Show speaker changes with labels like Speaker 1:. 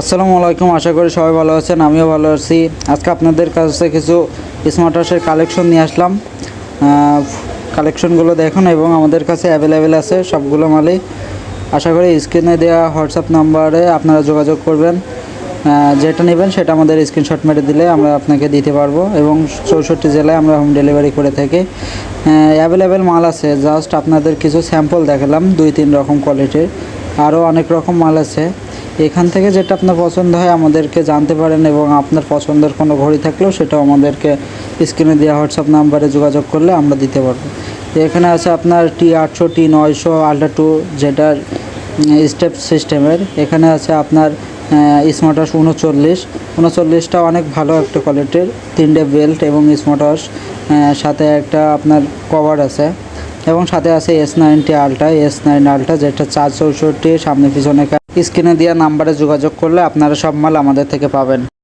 Speaker 1: আসসালামু আলাইকুম, আশা করি সবাই ভালো আছেন, আমিও ভালো আছি। আজকে আপনাদের কাছে কিছু স্মার্ট ওয়াচের কালেকশন নিয়ে আসলাম। কালেকশনগুলো দেখুন এবং আমাদের কাছে অ্যাভেলেবেল আছে সবগুলো মালই। আশা করি স্ক্রিনে দেওয়া হোয়াটসঅ্যাপ নাম্বারে আপনারা যোগাযোগ করবেন। যেটা নেবেন সেটা আমাদের স্ক্রিনশট মেরে দিলে আমরা আপনাকে দিতে পারব এবং চৌষট্টি জেলায় আমরা হোম ডেলিভারি করে থাকি। অ্যাভেলেবেল মাল আছে জাস্ট আপনাদের কিছু স্যাম্পল দেখালাম দুই তিন রকম কোয়ালিটির আরও অনেক রকম মাল আছে। এখান থেকে যেটা আপনার পছন্দ হয় আমাদেরকে জানতে পারেন এবং আপনার পছন্দের কোনো ঘড়ি থাকলেও সেটাও আমাদেরকে স্ক্রিনে দেওয়া হোয়াটসঅ্যাপ নাম্বারে যোগাযোগ করলে আমরা দিতে পারব। এখানে আছে আপনার টি আটশো টি নয়শো আল্ট্রা টু যেটার স্টেপ সিস্টেমের এখানে আছে আপনার স্মার্ট উনচল্লিশ উনচল্লিশটা অনেক ভালো একটা কোয়ালিটির তিনটে বেল্ট এবং স্মার্ট সাথে একটা আপনার কভার আছে এবং সাথে আছে S ninety ultra S nine ultra যেটা চার চৌষট্টি, সামনে পিছনে স্ক্রিনে দেওয়া নাম্বারে যোগাযোগ করলে আপনারা সব মাল আমাদের থেকে পাবেন।